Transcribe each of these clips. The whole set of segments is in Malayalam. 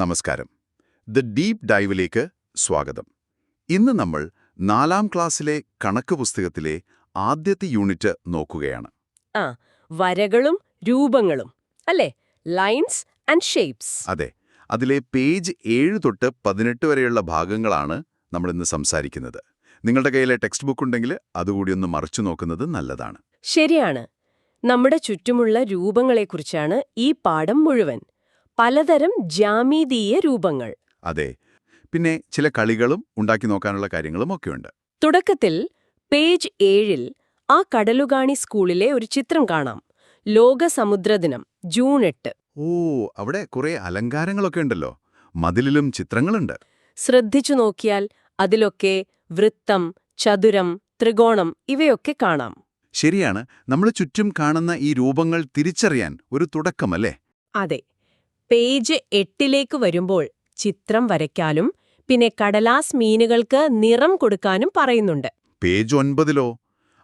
നമസ്കാരം. ദ ഡീപ് ഡൈവിലേക്ക് സ്വാഗതം. ഇന്ന് നമ്മൾ നാലാം ക്ലാസ്സിലെ കണക്ക് പുസ്തകത്തിലെ ആദ്യത്തെ യൂണിറ്റ് നോക്കുകയാണ്. ആ വരകളും രൂപങ്ങളും അല്ലേ? ലൈൻസ് ആൻഡ് ഷേപ്സ് അതെ അതിലെ പേജ് ഏഴ് തൊട്ട് പതിനെട്ട് വരെയുള്ള ഭാഗങ്ങളാണ് നമ്മൾ ഇന്ന് സംസാരിക്കുന്നത്. നിങ്ങളുടെ കയ്യിലെ ടെക്സ്റ്റ് ബുക്ക് ഉണ്ടെങ്കിൽ അതുകൂടി ഒന്ന് മറിച്ചു നോക്കുന്നത് നല്ലതാണ്. ശരിയാണ്. നമ്മുടെ ചുറ്റുമുള്ള രൂപങ്ങളെക്കുറിച്ചാണ് ഈ പാഠം മുഴുവൻ. പലതരം ജാമീതീയ രൂപങ്ങൾ. അതെ. പിന്നെ ചില കളികളും ഉണ്ടാക്കി നോക്കാനുള്ള കാര്യങ്ങളും ഒക്കെയുണ്ട്. തുടക്കത്തിൽ പേജ് ഏഴിൽ ആ കടലുകാണി സ്കൂളിലെ ഒരു ചിത്രം കാണാം. ലോക സമുദ്രദിനം ജൂൺ എട്ട്. ഓ അവിടെ കുറെ അലങ്കാരങ്ങളൊക്കെ ഉണ്ടല്ലോ. മതിലിലും ചിത്രങ്ങളുണ്ട്. ശ്രദ്ധിച്ചു നോക്കിയാൽ അതിലൊക്കെ വൃത്തം ചതുരം ത്രികോണം ഇവയൊക്കെ കാണാം. ശരിയാണ്. നമ്മൾ ചുറ്റും കാണുന്ന ഈ രൂപങ്ങൾ തിരിച്ചറിയാൻ ഒരു തുടക്കമല്ലേ? അതെ. പേജ് എട്ടിലേക്ക് വരുമ്പോൾ ചിത്രം വരയ്ക്കാനും പിന്നെ കടലാസ് മീനുകൾക്ക് നിറം കൊടുക്കാനും പറയുന്നുണ്ട്. പേജ് ഒൻപതിലോ?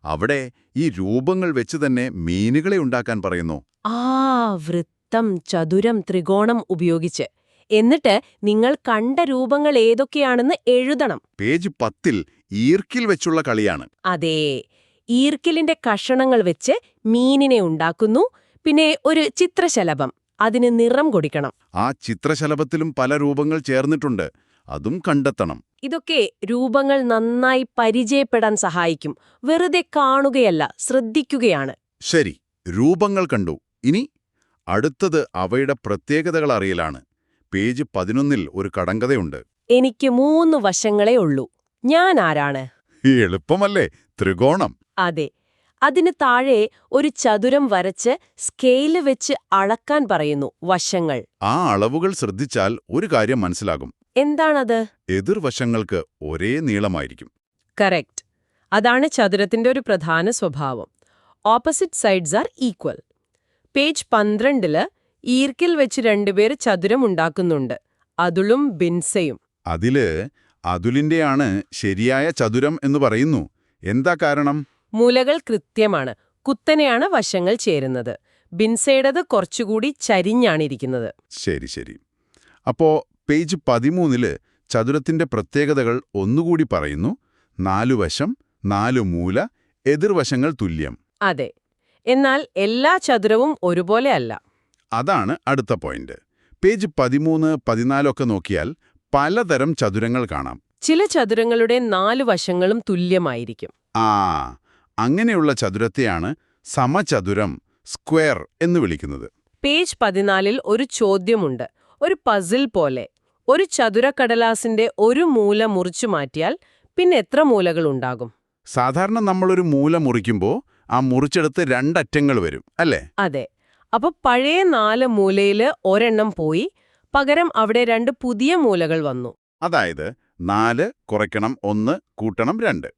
അവിടെ ഈ രൂപങ്ങൾ വെച്ച് തന്നെ മീനുകളെ ഉണ്ടാക്കാൻ പറയുന്നു. ആ വൃത്തം ചതുരം ത്രികോണം ഉപയോഗിച്ച്. എന്നിട്ട് നിങ്ങൾ കണ്ട രൂപങ്ങൾ ഏതൊക്കെയാണെന്ന് എഴുതണം. പേജ് പത്തിൽ ഈർക്കിൽ വെച്ചുള്ള കളിയാണ്. അതെ ഈർക്കിലിന്റെ കഷണങ്ങൾ വെച്ച് മീനിനെ ഉണ്ടാക്കുന്നു പിന്നെ ഒരു ചിത്രശലഭം. അതിന് നിറം കൊടുക്കണം. ആ ചിത്രശലഭത്തിലും പല രൂപങ്ങൾ ചേർന്നിട്ടുണ്ട്. അതും കണ്ടെത്തണം. ഇതൊക്കെ രൂപങ്ങൾ നന്നായി പരിചയപ്പെടാൻ സഹായിക്കും. വെറുതെ കാണുകയല്ല ശ്രദ്ധിക്കുകയാണ്. ശരി രൂപങ്ങൾ കണ്ടു. ഇനി അടുത്തത് അവയുടെ പ്രത്യേകതകൾ അറിയലാണ്. പേജ് പതിനൊന്നിൽ ഒരു കടങ്കഥയുണ്ട്. എനിക്ക് മൂന്ന് വശങ്ങളേ ഉള്ളൂ. ഞാൻ ആരാണ്? എളുപ്പമല്ലേ? ത്രികോണം. അതെ. അതിന് താഴെ ഒരു ചതുരം വരച്ച് സ്കെയിൽ വെച്ച് അളക്കാൻ പറയുന്നു വശങ്ങൾ. ആ അളവുകൾ ശ്രദ്ധിച്ചാൽ ഒരു കാര്യം മനസ്സിലാകും. എന്താണത്? എതിർവശങ്ങൾക്ക് ഒരേ നീളമായിരിക്കും. കറക്റ്റ്. അതാണ് ചതുരത്തിന്റെ ഒരു പ്രധാന സ്വഭാവം. Opposite sides are equal. Page പന്ത്രണ്ടിൽ ഈർക്കിൽ വെച്ച് രണ്ടുപേർ ചതുരം ഉണ്ടാക്കുന്നുണ്ട്. അതുളും ബിൻസയും. അതിൽ അതുലിന്റെയാണ് ശരിയായ ചതുരം എന്ന് പറയുന്നു. എന്താ കാരണം? മൂലകൾ കൃത്യമാണ്. കുത്തനെയാണ് വശങ്ങൾ ചേരുന്നത്. ബിൻസയുടേത് കുറച്ചുകൂടി ചരിഞ്ഞാണിരിക്കുന്നത്. ശരി ശരി. അപ്പോ പേജ് പതിമൂന്നിൽ ചതുരത്തിന്റെ പ്രത്യേകതകൾ ഒന്നുകൂടി പറയുന്നു. നാലു വശം നാലു മൂല എതിർവശങ്ങൾ തുല്യം. അതെ. എന്നാൽ എല്ലാ ചതുരവും ഒരുപോലെ അല്ല. അതാണ് അടുത്ത പോയിന്റ്. പേജ് പതിമൂന്ന് പതിനാലൊക്കെ നോക്കിയാൽ പലതരം ചതുരങ്ങൾ കാണാം. ചില ചതുരങ്ങളുടെ നാല് വശങ്ങളും തുല്യമായിരിക്കും. ആ അങ്ങനെയുള്ള ചതുരത്തെയാണ് സമചതുരം സ്ക്വയർ എന്ന് വിളിക്കുന്നത്. പേജ് പതിനാലിൽ ഒരു ചോദ്യമുണ്ട്. ഒരു പസിൽ പോലെ. ഒരു ചതുരക്കടലാസിന്റെ ഒരു മൂല മുറിച്ചു മാറ്റിയാൽ പിന്നെ എത്ര മൂലകൾ ഉണ്ടാകും? സാധാരണ നമ്മളൊരു മൂല മുറിക്കുമ്പോൾ ആ മുറിച്ചെടുത്ത് രണ്ടറ്റങ്ങൾ വരും അല്ലേ? അതെ. അപ്പൊ പഴയ നാല് മൂലയിൽ ഒരെണ്ണം പോയി പകരം അവിടെ രണ്ട് പുതിയ മൂലകൾ വന്നു. അതായത് നാല് കുറയ്ക്കണം ഒന്ന് കൂട്ടണം രണ്ട്.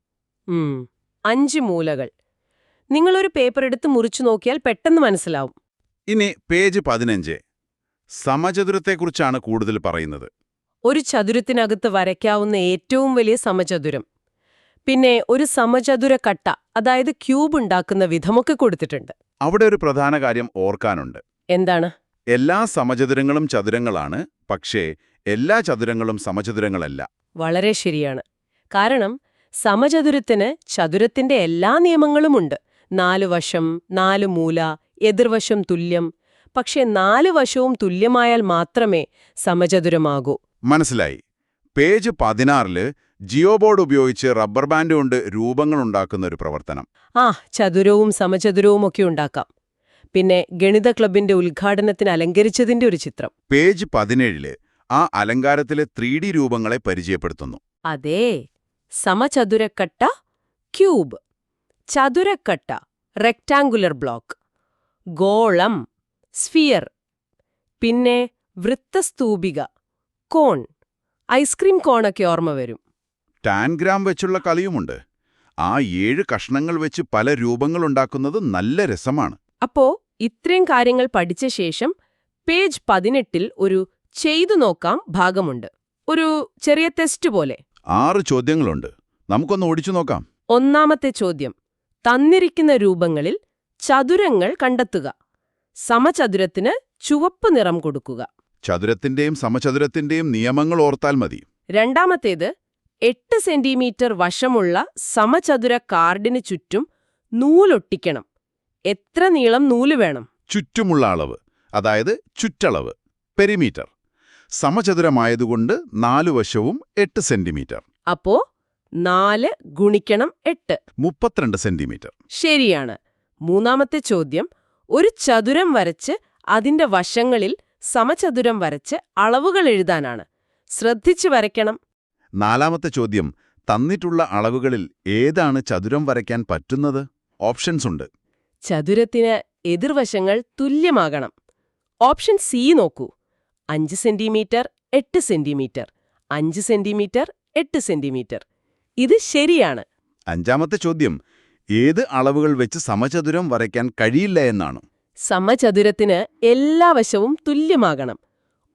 അഞ്ച് മൂലകൾ. നിങ്ങളൊരു പേപ്പർ എടുത്ത് മുറിച്ചു നോക്കിയാൽ പെട്ടെന്ന് മനസ്സിലാവും. ഇനി പേജ് പതിനഞ്ച്. സമചതുരത്തെക്കുറിച്ചാണ് കൂടുതൽ പറയുന്നത്. ഒരു ചതുരത്തിനകത്ത് വരയ്ക്കാവുന്ന ഏറ്റവും വലിയ സമചതുരം. പിന്നെ ഒരു സമചതുര കട്ട അതായത് ക്യൂബ് ഉണ്ടാക്കുന്ന വിധമൊക്കെ കൊടുത്തിട്ടുണ്ട്. അവിടെ ഒരു പ്രധാന കാര്യം ഓർക്കാനുണ്ട്. എന്താണ്? എല്ലാ സമചതുരങ്ങളും ചതുരങ്ങളാണ് പക്ഷേ എല്ലാ ചതുരങ്ങളും സമചതുരങ്ങളല്ല. വളരെ ശരിയാണ്. കാരണം സമചതുരത്തിന് ചതുരത്തിന്റെ എല്ലാ നിയമങ്ങളുമുണ്ട്. നാല് വശം നാല് മൂല എതിർവശം തുല്യം. പക്ഷേ നാല് വശവും തുല്യമായാൽ മാത്രമേ സമചതുരമാകൂ. മനസ്സിലായി. പേജ് പതിനാറിൽ ജിയോ ബോർഡ് ഉപയോഗിച്ച് റബ്ബർ ബാൻഡ് കൊണ്ട് രൂപങ്ങൾ ഉണ്ടാക്കുന്ന ഒരു പ്രവർത്തനം. ആ ചതുരവും സമചതുരവും ഒക്കെ ഉണ്ടാക്കാം. പിന്നെ ഗണിത ക്ലബിന്റെ ഉദ്ഘാടനത്തിന് അലങ്കരിച്ചതിന്റെ ഒരു ചിത്രം. പേജ് പതിനേഴിൽ ആ അലങ്കാരത്തിലെ ത്രീ രൂപങ്ങളെ പരിചയപ്പെടുത്തുന്നു. അതേ. സമചതുരക്കട്ട ക്യൂബ്. ചതുരക്കട്ട റെക്ടാങ്കുലർ ബ്ലോക്ക് ഗോളം സ്ഫിയർ പിന്നെ വൃത്തസ്തൂപിക കോൺ. ഐസ്ക്രീം കോണൊക്കെ ഓർമ്മ വരും. ടാൻഗ്രാം വെച്ചുള്ള കളിയുമുണ്ട്. ആ ഏഴ് കഷ്ണങ്ങൾ വെച്ച് പല രൂപങ്ങൾ ഉണ്ടാക്കുന്നത് നല്ല രസമാണ്. അപ്പോ ഇത്രയും കാര്യങ്ങൾ പഠിച്ച ശേഷം പേജ് പതിനെട്ടിൽ ഒരു ചെയ്തു നോക്കാം ഭാഗമുണ്ട്. ഒരു ചെറിയ ടെസ്റ്റ് പോലെ. ആറ് ചോദ്യങ്ങളുണ്ട്. നമുക്കൊന്ന് ഓടിച്ചു നോക്കാം. ഒന്നാമത്തെ ചോദ്യം. തന്നിരിക്കുന്ന രൂപങ്ങളിൽ ചതുരങ്ങൾ കണ്ടെത്തുക. സമചതുരത്തിന് ചുവപ്പ് നിറം കൊടുക്കുക. ചതുരത്തിന്റെയും സമചതുരത്തിന്റെയും നിയമങ്ങൾ ഓർത്താൽ മതി. രണ്ടാമത്തേത് എട്ട് സെന്റിമീറ്റർ വശമുള്ള സമചതുര കാർഡിന് ചുറ്റും നൂലൊട്ടിക്കണം. എത്ര നീളം നൂൽ വേണം? ചുറ്റുമുള്ള അളവ് അതായത് ചുറ്റളവ് പെരിമീറ്റർ. സമചതുരമായതുകൊണ്ട് നാലു വശവും എട്ട് സെന്റിമീറ്റർ. അപ്പോ നാല് ഗുണിക്കണം എട്ട്. മുപ്പത്തിരണ്ട് സെന്റിമീറ്റർ. ശരിയാണ്. മൂന്നാമത്തെ ചോദ്യം ഒരു ചതുരം വരച്ച് അതിന്റെ വശങ്ങളിൽ സമചതുരം വരച്ച് അളവുകൾ എഴുതാനാണ്. ശ്രദ്ധിച്ചു വരയ്ക്കണം. നാലാമത്തെ ചോദ്യം തന്നിട്ടുള്ള അളവുകളിൽ ഏതാണ് ചതുരം വരയ്ക്കാൻ പറ്റുന്നത്? ഓപ്ഷൻസ് ഉണ്ട്. ചതുരത്തിന് എതിർവശങ്ങൾ തുല്യമാകണം. ഓപ്ഷൻ സി നോക്കൂ. അഞ്ച് സെന്റിമീറ്റർ എട്ട് സെന്റിമീറ്റർ. അഞ്ച് സെന്റിമീറ്റർ എട്ട് സെന്റിമീറ്റർ. ഇത് ശരിയാണ്. അഞ്ചാമത്തെ ചോദ്യം ഏത് അളവുകൾ വെച്ച് സമചതുരം വരയ്ക്കാൻ കഴിയില്ല എന്നാണ്? സമചതുരത്തിന് എല്ലാ വശവും തുല്യമാകണം.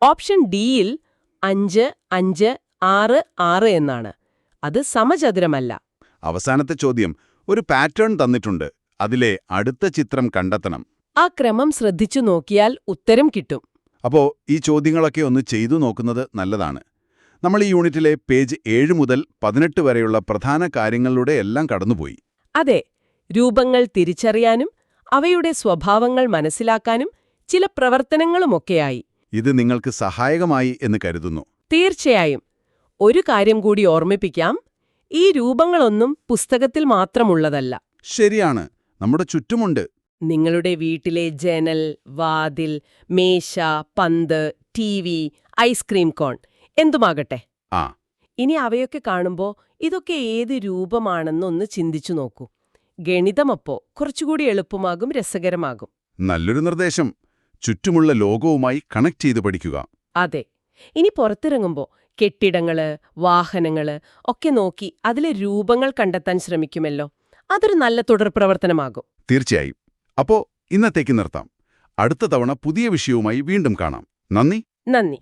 ഓപ്ഷൻ ഡിയിൽ അഞ്ച് അഞ്ച് ആറ് ആറ് എന്നാണ്. അത് സമചതുരമല്ല. അവസാനത്തെ ചോദ്യം ഒരു പാറ്റേൺ തന്നിട്ടുണ്ട്. അതിലെ അടുത്ത ചിത്രം കണ്ടെത്തണം. ആ ക്രമം ശ്രദ്ധിച്ചു നോക്കിയാൽ ഉത്തരം കിട്ടും. അപ്പോ ഈ ചോദ്യങ്ങളൊക്കെ ഒന്ന് ചെയ്തു നോക്കുന്നത് നല്ലതാണ്. നമ്മൾ ഈ യൂണിറ്റിലെ പേജ് ഏഴ് മുതൽ പതിനെട്ട് വരെയുള്ള പ്രധാന കാര്യങ്ങളിലൂടെ എല്ലാം കടന്നുപോയി. അതെ രൂപങ്ങൾ തിരിച്ചറിയാനും അവയുടെ സ്വഭാവങ്ങൾ മനസ്സിലാക്കാനും ചില പ്രവർത്തനങ്ങളുമൊക്കെയായി. ഇത് നിങ്ങൾക്ക് സഹായകമായി എന്ന് കരുതുന്നു. തീർച്ചയായും. ഒരു കാര്യം കൂടി ഓർമ്മിപ്പിക്കാം. ഈ രൂപങ്ങളൊന്നും പുസ്തകത്തിൽ മാത്രമുള്ളതല്ല. ശരിയാണ്. നമ്മുടെ ചുറ്റുമുണ്ട്. നിങ്ങളുടെ വീട്ടിലെ ജനൽ വാതിൽ മേശ പന്ത് T V ice cream cone എന്തുമാകട്ടെ? ആ. ഇനി അവയൊക്കെ കാണുമ്പോൾ ഇതൊക്കെ ഏത് രൂപമാണെന്നൊന്ന് ചിന്തിച്ചു നോക്കൂ. ഗണിതമപ്പോ കുറച്ചുകൂടി എളുപ്പമാകും രസകരമാകും. നല്ലൊരു നിർദ്ദേശം. ചുറ്റുമുള്ള ലോകവുമായി കണക്ട് ചെയ്ത് പഠിക്കുക. അതെ. ഇനി പുറത്തിറങ്ങുമ്പോൾ കെട്ടിടങ്ങൾ വാഹനങ്ങൾ ഒക്കെ നോക്കി അതിലെ രൂപങ്ങൾ കണ്ടെത്താൻ ശ്രമിക്കുമല്ലോ. അതൊരു നല്ല തുടർ പ്രവർത്തനമാകും. തീർച്ചയായും. അപ്പോ ഇന്നത്തേക്ക് നിർത്താം. അടുത്ത തവണ പുതിയ വിഷയവുമായി വീണ്ടും കാണാം. നന്ദി. നന്ദി.